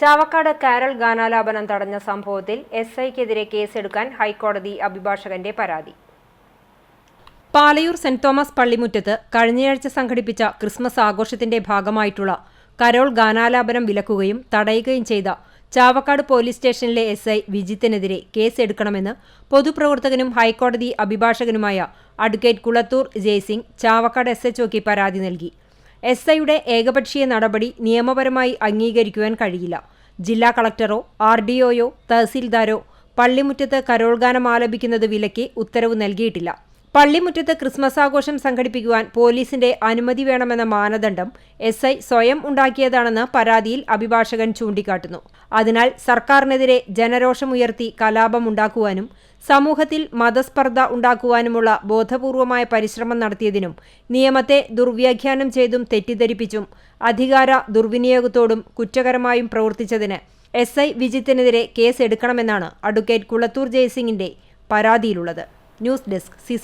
Chavakkad carol ഗാനാലാപനം തടഞ്ഞ സംഭവത്തിൽ S ഐക്കെതിരെ കേസെടുക്കാൻ ഹൈക്കോടതി അഭിഭാഷകന്റെ പരാതി. പാലയൂർ സെന്റ് തോമസ് പള്ളിമുറ്റത്ത് കഴിഞ്ഞയാഴ്ച സംഘടിപ്പിച്ച ക്രിസ്മസ് ആഘോഷത്തിന്റെ ഭാഗമായിട്ടുള്ള കരോൾ ഗാനാലാപനം വിലക്കുകയും തടയുകയും ചെയ്ത ചാവക്കാട് പോലീസ് സ്റ്റേഷനിലെ എസ് ഐ വിജിത്തിനെതിരെ കേസെടുക്കണമെന്ന് പൊതുപ്രവർത്തകനും ഹൈക്കോടതി അഭിഭാഷകനുമായ അഡ്വക്കേറ്റ് കുളത്തൂർ ജയ്സിംഗ് ചാവക്കാട് എസ് എച്ച്ഒക്ക് പരാതി നൽകി. എസ് ഐയുടെ ഏകപക്ഷീയ നടപടി നിയമപരമായി അംഗീകരിക്കുവാൻ കഴിയില്ല. ജില്ലാ കളക്ടറോ ആർ ഡി ഒയോ തഹസീൽദാരോ പള്ളിമുറ്റത്ത് കരോൾഗാനം ആലപിക്കുന്നത് വിലക്കി ഉത്തരവ് നൽകിയിട്ടില്ല. പള്ളിമുറ്റത്ത് ക്രിസ്മസ് ആഘോഷം സംഘടിപ്പിക്കുവാൻ പോലീസിന്റെ അനുമതി വേണമെന്ന മാനദണ്ഡം എസ് ഐ സ്വയം ഉണ്ടാക്കിയതാണെന്ന് പരാതിയിൽ അഭിഭാഷകൻ ചൂണ്ടിക്കാട്ടുന്നു. അതിനാൽ സർക്കാരിനെതിരെ ജനരോഷമുയർത്തി കലാപമുണ്ടാക്കുവാനും സമൂഹത്തിൽ മതസ്പർദ്ധ ഉണ്ടാക്കുവാനുമുള്ള ബോധപൂർവമായ പരിശ്രമം നടത്തിയതിനും നിയമത്തെ ദുർവ്യാഖ്യാനം ചെയ്തും തെറ്റിദ്ധരിപ്പിച്ചും അധികാര ദുർവിനിയോഗത്തോടും കുറ്റകരമായും പ്രവർത്തിച്ചതിന് എസ് ഐ വിജിത്തിനെതിരെ കേസ് എടുക്കണമെന്നാണ് അഡ്വക്കേറ്റ് കുളത്തൂർ ജയസിംഗിന്റെ പരാതിയിലുള്ളത്. News desk C